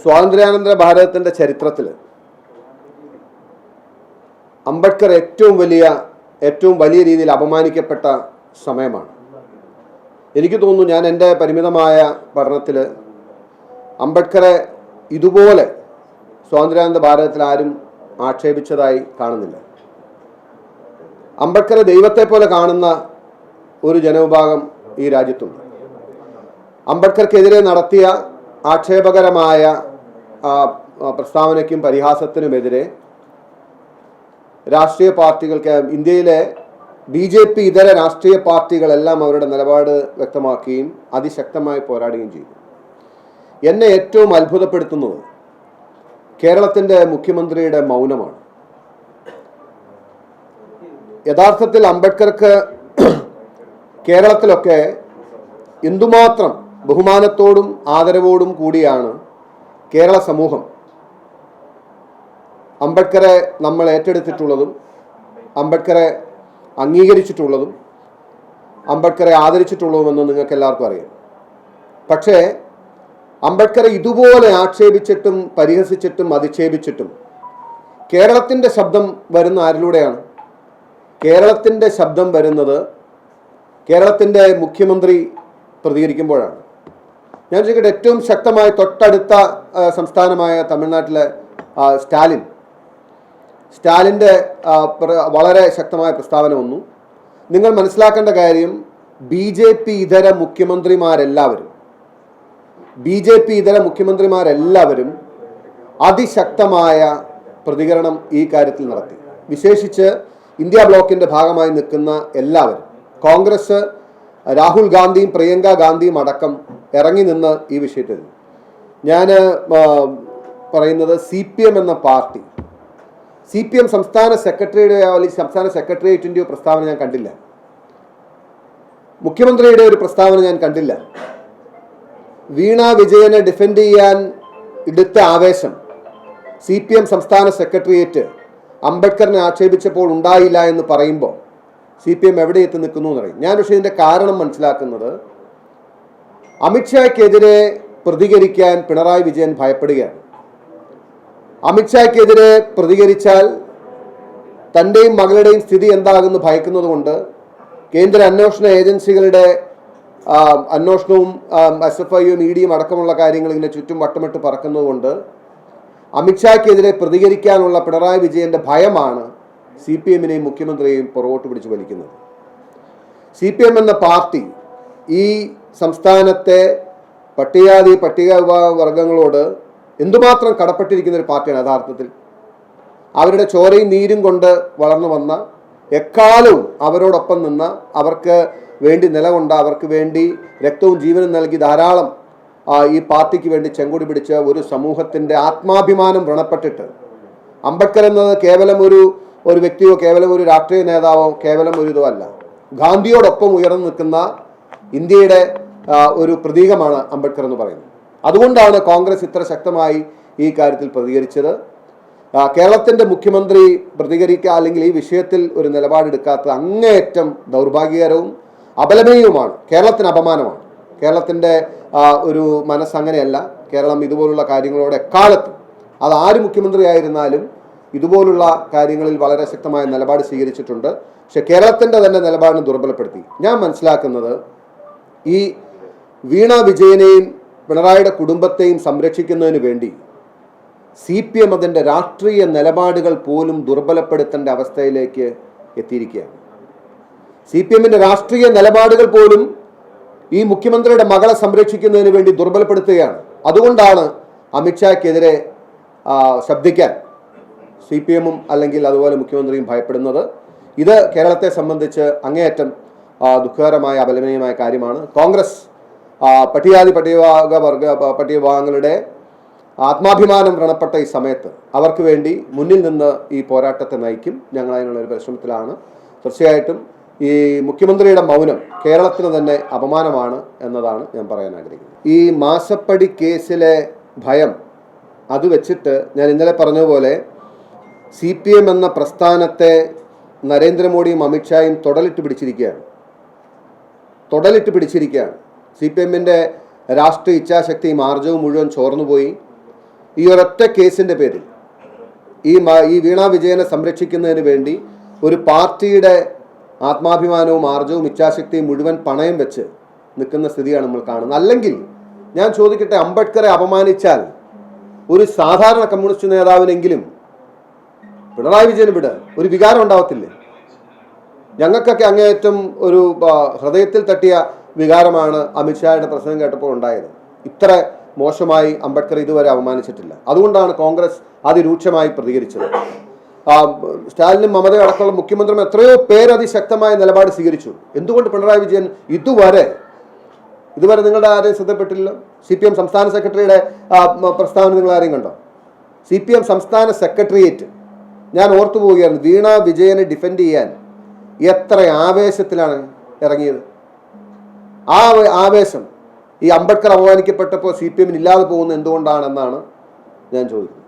സ്വാതന്ത്ര്യാനന്തര ഭാരതത്തിന്റെ ചരിത്രത്തിൽ അംബേദ്കർ ഏറ്റവും വലിയ ഏറ്റവും വലിയ രീതിയിൽ അപമാനിക്കപ്പെട്ട സമയമാണ്. എനിക്ക് തോന്നുന്നു ഞാൻ എന്റെ പരിമിതമായ പഠനത്തിൽ അംബേദ്കറെ ഇതുപോലെ സ്വാതന്ത്ര്യാനന്തര ഭാരതത്തിൽ ആരും ആക്ഷേപിച്ചതായി കാണുന്നില്ല. അംബേദ്കറെ ദൈവത്തെ പോലെ കാണുന്ന ഒരു ജനവിഭാഗം ഈ രാജ്യത്തുണ്ട്. അംബേദ്കർക്കെതിരെ നടത്തിയ ആക്ഷേപകരമായ പ്രസ്താവനയ്ക്കും പരിഹാസത്തിനുമെതിരെ രാഷ്ട്രീയ പാർട്ടികൾക്ക് ഇന്ത്യയിലെ ബി ജെ പി ഇതര രാഷ്ട്രീയ പാർട്ടികളെല്ലാം അവരുടെ നിലപാട് വ്യക്തമാക്കുകയും അതിശക്തമായി പോരാടുകയും ചെയ്തു. എന്നെ ഏറ്റവും അത്ഭുതപ്പെടുത്തുന്നത് കേരളത്തിന്റെ മുഖ്യമന്ത്രിയുടെ മൗനമാണ്. യഥാർത്ഥത്തിൽ അംബേദ്കർക്ക് കേരളത്തിലൊക്കെ എന്തുമാത്രം ബഹുമാനത്തോടും ആദരവോടും കൂടിയാണ് കേരള സമൂഹം. അംബേദ്കറെ നമ്മൾ ഏറ്റെടുത്തിട്ടുള്ളതും അംബേദ്കറെ അംഗീകരിച്ചിട്ടുള്ളതും അംബേദ്കറെ ആദരിച്ചിട്ടുള്ളതുമെന്ന് നിങ്ങൾക്ക് എല്ലാവർക്കും അറിയാം. പക്ഷേ അംബേദ്കറെ ഇതുപോലെ ആക്ഷേപിച്ചിട്ടും പരിഹസിച്ചിട്ടും അധിക്ഷേപിച്ചിട്ടും കേരളത്തിന്റെ ശബ്ദം വരുന്ന ആരിലൂടെയാണ്? കേരളത്തിന്റെ ശബ്ദം വരുന്നത് കേരളത്തിന്റെ മുഖ്യമന്ത്രി പ്രതികരിക്കുമ്പോഴാണ്. ഞാൻ ചോദിക്കട്ടെ ഏറ്റവും ശക്തമായ തൊട്ടടുത്ത സംസ്ഥാനമായ തമിഴ്നാട്ടിലെ സ്റ്റാലിൻ. സ്റ്റാലിന്റെ വളരെ ശക്തമായ പ്രസ്താവന വന്നു. നിങ്ങൾ മനസ്സിലാക്കേണ്ട കാര്യം ബി ജെ പി ഇതര മുഖ്യമന്ത്രിമാരെല്ലാവരും ബി ജെ പി ഇതര മുഖ്യമന്ത്രിമാരെല്ലാവരും അതിശക്തമായ പ്രതികരണം ഈ കാര്യത്തിൽ നടത്തി. വിശേഷിച്ച് ഇന്ത്യ ബ്ലോക്കിന്റെ ഭാഗമായി നിൽക്കുന്ന എല്ലാവരും കോൺഗ്രസ് രാഹുൽ ഗാന്ധിയും പ്രിയങ്ക ഗാന്ധിയും അടക്കം ഇറങ്ങി നിന്ന് ഈ വിഷയത്തിൽ ഞാൻ പറയുന്നത് സി പി എം എന്ന പാർട്ടി സി പി എം സംസ്ഥാന സെക്രട്ടറിയുടെയോ അല്ലെങ്കിൽ സംസ്ഥാന സെക്രട്ടേറിയറ്റിന്റെയോ പ്രസ്താവന ഞാൻ കണ്ടില്ല. മുഖ്യമന്ത്രിയുടെ ഒരു പ്രസ്താവന ഞാൻ കണ്ടില്ല. വീണ വിജയനെ ഡിഫെൻഡ് ചെയ്യാൻ എടുത്ത ആവേശം സി പി എം സംസ്ഥാന സെക്രട്ടേറിയറ്റ് അംബേദ്കറിനെ ആക്ഷേപിച്ചപ്പോൾ ഉണ്ടായില്ല എന്ന് പറയുമ്പോൾ സി പി എം എവിടെ എത്തി നിൽക്കുന്നു എന്നറിയും ഞാൻ പക്ഷേ ഇതിന്റെ കാരണം മനസ്സിലാക്കുന്നത് അമിത്ഷായ്ക്കെതിരെ പ്രതികരിക്കാൻ പിണറായി വിജയൻ ഭയപ്പെടുകയാണ്. അമിത്ഷായ്ക്കെതിരെ പ്രതികരിച്ചാൽ തന്റെയും മകളുടെയും സ്ഥിതി എന്താകുന്നു ഭയക്കുന്നതുകൊണ്ട് കേന്ദ്ര അന്വേഷണ ഏജൻസികളുടെ അന്വേഷണവും എസ് എഫ് ഐയും ഇ ഡിയും അടക്കമുള്ള കാര്യങ്ങൾ ഇങ്ങനെ ചുറ്റും വട്ടമിട്ട് പറക്കുന്നതുകൊണ്ട് അമിത്ഷായ്ക്കെതിരെ പ്രതികരിക്കാനുള്ള പിണറായി വിജയന്റെ ഭയമാണ് സി പി എമ്മിനെയും മുഖ്യമന്ത്രിയെയും പുറകോട്ട് പിടിച്ചു വലിക്കുന്നത്. സി പി എം എന്ന പാർട്ടി ഈ സംസ്ഥാനത്തെ പട്ടികാതി പട്ടിക വിഭാഗ വർഗങ്ങളോട് എന്തുമാത്രം കടപ്പെട്ടിരിക്കുന്ന ഒരു പാർട്ടിയാണ് യഥാർത്ഥത്തിൽ. അവരുടെ ചോരയും നീരും കൊണ്ട് വളർന്നു വന്ന എക്കാലവും അവരോടൊപ്പം നിന്ന അവർക്ക് വേണ്ടി നിലകൊണ്ട അവർക്ക് വേണ്ടി രക്തവും ജീവനും നൽകി ധാരാളം ഈ പാർട്ടിക്ക് വേണ്ടി ചെങ്കൊടി പിടിച്ച ഒരു സമൂഹത്തിന്റെ ആത്മാഭിമാനം വ്രണപ്പെട്ടിട്ട് അംബേദ്കർ എന്നത് കേവലം ഒരു ഒരു വ്യക്തിയോ കേവലം ഒരു രാഷ്ട്രീയ നേതാവോ കേവലം ഒരു ഇതോ അല്ല ഗാന്ധിയോടൊപ്പം ഉയർന്നു നിൽക്കുന്ന ഇന്ത്യയുടെ ഒരു പ്രതീകമാണ് അംബേദ്കർ എന്ന് പറയുന്നത്. അതുകൊണ്ടാണ് കോൺഗ്രസ് ഇത്ര ശക്തമായി ഈ കാര്യത്തിൽ പ്രതികരിച്ചത്. കേരളത്തിന്റെ മുഖ്യമന്ത്രി പ്രതികരിക്കുക അല്ലെങ്കിൽ ഈ വിഷയത്തിൽ ഒരു നിലപാടെടുക്കാത്തത് അങ്ങേയറ്റം ദൗർഭാഗ്യകരവും അപലപനീയവുമാണ്. കേരളത്തിന് അപമാനമാണ്. കേരളത്തിന്റെ ഒരു മനസ്സങ്ങനെയല്ല കേരളം ഇതുപോലുള്ള കാര്യങ്ങളോട് എക്കാലത്തും അത് ആര് മുഖ്യമന്ത്രിയായിരുന്നാലും ഇതുപോലുള്ള കാര്യങ്ങളിൽ വളരെ ശക്തമായ നിലപാട് സ്വീകരിച്ചിട്ടുണ്ട്. പക്ഷെ കേരളത്തിന്റെ തന്നെ നിലപാടിനെ ദുർബലപ്പെടുത്തി. ഞാൻ മനസ്സിലാക്കുന്നത് ഈ വീണ വിജയനെയും പിണറായിയുടെ കുടുംബത്തെയും സംരക്ഷിക്കുന്നതിന് വേണ്ടി സി പി എം അതിന്റെ രാഷ്ട്രീയ നിലപാടുകൾ പോലും ദുർബലപ്പെടുത്തേണ്ട അവസ്ഥയിലേക്ക് എത്തിയിരിക്കുകയാണ്. സി പി എമ്മിന്റെ രാഷ്ട്രീയ നിലപാടുകൾ പോലും ഈ മുഖ്യമന്ത്രിയുടെ മകളെ സംരക്ഷിക്കുന്നതിന് വേണ്ടി ദുർബലപ്പെടുത്തുകയാണ്. അതുകൊണ്ടാണ് അമിത്ഷായ്ക്കെതിരെ ശബ്ദിക്കാൻ സി പി എമ്മും അല്ലെങ്കിൽ അതുപോലെ മുഖ്യമന്ത്രിയും ഭയപ്പെടുന്നത്. ഇത് കേരളത്തെ സംബന്ധിച്ച് അങ്ങേയറ്റം ദുഃഖകരമായ അപലപനീയമായ കാര്യമാണ്. കോൺഗ്രസ് പട്ടികാതി പട്ടികവർഗ വർഗ പട്ടികവിഭാഗങ്ങളുടെ ആത്മാഭിമാനം വ്രണപ്പെട്ട ഈ സമയത്ത് അവർക്ക് വേണ്ടി മുന്നിൽ നിന്ന് ഈ പോരാട്ടത്തെ നയിക്കും. ഞങ്ങൾ അതിനുള്ള ഒരു പരിശ്രമത്തിലാണ്. തീർച്ചയായിട്ടും ഈ മുഖ്യമന്ത്രിയുടെ മൗനം കേരളത്തിന് തന്നെ അപമാനമാണ് എന്നതാണ് ഞാൻ പറയാൻ ആഗ്രഹിക്കുന്നത്. ഈ മാസപ്പടി കേസിലെ ഭയം അത് വെച്ചിട്ട് ഞാൻ ഇന്നലെ പറഞ്ഞതുപോലെ സി പി എം എന്ന പ്രസ്ഥാനത്തെ നരേന്ദ്രമോദിയും അമിത്ഷായും തുടലിട്ട് പിടിച്ചിരിക്കുകയാണ്. തുടലിട്ട് പിടിച്ചിരിക്കുകയാണ്. സി പി എമ്മിന്റെ രാഷ്ട്രീയ ഇച്ഛാശക്തിയും ആർജവും മുഴുവൻ ചോർന്നുപോയി. ഈ ഒരൊറ്റ കേസിന്റെ പേരിൽ ഈ ഈ വീണ വിജയനെ സംരക്ഷിക്കുന്നതിന് വേണ്ടി ഒരു പാർട്ടിയുടെ ആത്മാഭിമാനവും ആർജവും ഇച്ഛാശക്തിയും മുഴുവൻ പണയം വെച്ച് നിൽക്കുന്ന സ്ഥിതിയാണ് നമ്മൾ കാണുന്നത്. അല്ലെങ്കിൽ ഞാൻ ചോദിക്കട്ടെ അംബേദ്കറെ അപമാനിച്ചാൽ ഒരു സാധാരണ കമ്മ്യൂണിസ്റ്റ് നേതാവിനെങ്കിലും പിണറായി വിജയന് വിട്. ഒരു വികാരം ഉണ്ടാവത്തില്ലേ? ഞങ്ങൾക്കൊക്കെ അങ്ങേയറ്റം ഒരു ഹൃദയത്തിൽ തട്ടിയ വികാരമാണ് അമിത്ഷായുടെ പ്രസംഗം കേട്ടപ്പോൾ ഉണ്ടായത്. ഇത്ര മോശമായി അംബേദ്കർ ഇതുവരെ അവമാനിച്ചിട്ടില്ല അതുകൊണ്ടാണ് കോൺഗ്രസ് അതിരൂക്ഷമായി പ്രതികരിച്ചത്. സ്റ്റാലിനും മമതയും അടക്കമുള്ള മുഖ്യമന്ത്രിയും എത്രയോ പേര് അതിശക്തമായ നിലപാട് സ്വീകരിച്ചു. എന്തുകൊണ്ട് പിണറായി വിജയൻ ഇതുവരെ ഇതുവരെ നിങ്ങളുടെ ആരെയും ശ്രദ്ധപ്പെട്ടില്ല? സി പി എം സംസ്ഥാന സെക്രട്ടറിയുടെ പ്രസ്താവന നിങ്ങൾ ആരെയും കണ്ടോ? സി പി എം സംസ്ഥാന സെക്രട്ടേറിയറ്റ് ഞാൻ ഓർത്തു പോവുകയാണ് വീണ വിജയനെ ഡിഫെൻഡ് ചെയ്യാൻ. എത്ര ആവേശത്തിലാണ് ഇറങ്ങിയത്. ആ ആവേശം ഈ അംബേദ്കർ അപമാനിക്കപ്പെട്ടപ്പോൾ സി പി എമ്മിന് ഇല്ലാതെ പോകുന്നത് എന്തുകൊണ്ടാണെന്നാണ് ഞാൻ ചോദിക്കുന്നത്.